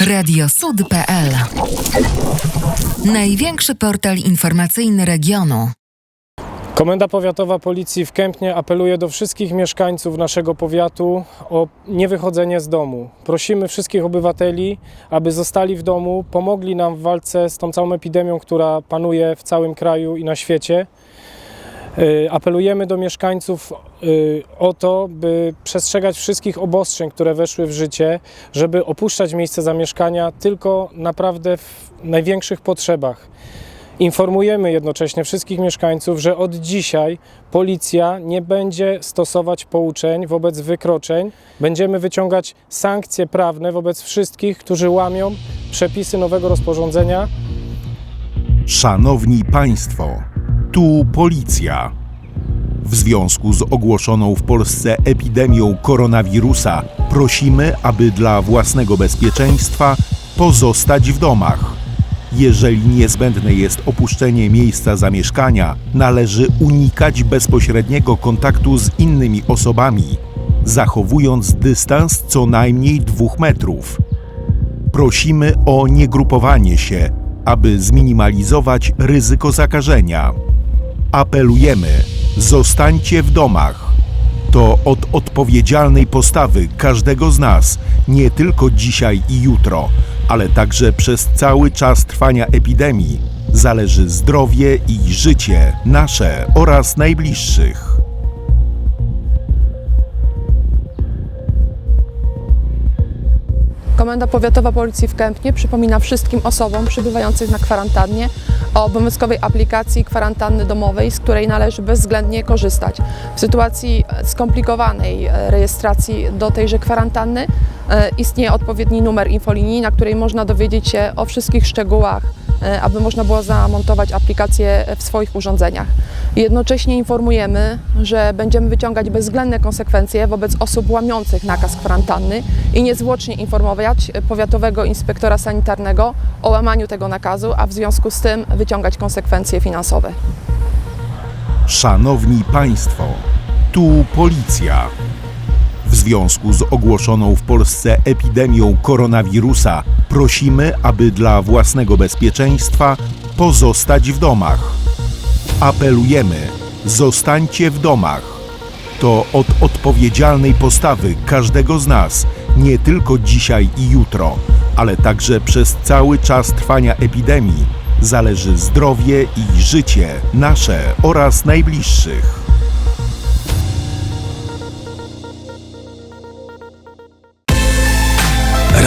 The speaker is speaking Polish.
Radiosud.pl Największy portal informacyjny regionu. Komenda Powiatowa Policji w Kępnie apeluje do wszystkich mieszkańców naszego powiatu o niewychodzenie z domu. Prosimy wszystkich obywateli, aby zostali w domu, pomogli nam w walce z tą całą epidemią, która panuje w całym kraju i na świecie. Y, Apelujemy do mieszkańców y, o to, by przestrzegać wszystkich obostrzeń, które weszły w życie, żeby opuszczać miejsce zamieszkania tylko naprawdę w największych potrzebach. Informujemy jednocześnie wszystkich mieszkańców, że od dzisiaj policja nie będzie stosować pouczeń wobec wykroczeń. Będziemy wyciągać sankcje prawne wobec wszystkich, którzy łamią przepisy nowego rozporządzenia Szanowni Państwo, tu policja. W związku z ogłoszoną w Polsce epidemią koronawirusa prosimy, aby dla własnego bezpieczeństwa pozostać w domach. Jeżeli niezbędne jest opuszczenie miejsca zamieszkania, należy unikać bezpośredniego kontaktu z innymi osobami, zachowując dystans co najmniej dwóch metrów. Prosimy o niegrupowanie się, aby zminimalizować ryzyko zakażenia. Apelujemy: zostańcie w domach. To od odpowiedzialnej postawy każdego z nas, nie tylko dzisiaj i jutro, ale także przez cały czas trwania epidemii, zależy zdrowie i życie nasze oraz najbliższych. Komenda Powiatowa Policji w Kępnie przypomina wszystkim osobom przebywających na kwarantannie o obowiązkowej aplikacji kwarantanny domowej, z której należy bezwzględnie korzystać. W sytuacji skomplikowanej e, rejestracji do tejże kwarantanny e, istnieje odpowiedni numer infolinii, na której można dowiedzieć się o wszystkich szczegółach aby można było zamontować aplikację w swoich urządzeniach. Jednocześnie informujemy, że będziemy wyciągać bezwzględne konsekwencje wobec osób łamiących nakaz kwarantanny i niezwłocznie informować powiatowego inspektora sanitarnego o łamaniu tego nakazu, a w związku z tym wyciągać konsekwencje finansowe. Szanowni Państwo, tu policja. Związku z ogłoszoną w Polsce epidemią koronawirusa prosimy, aby dla własnego bezpieczeństwa pozostać w domach. Apelujemy: zostańcie w domach. To od odpowiedzialnej postawy każdego z nas, nie tylko dzisiaj i jutro, ale także przez cały czas trwania epidemii, zależy zdrowie i życie nasze oraz najbliższych.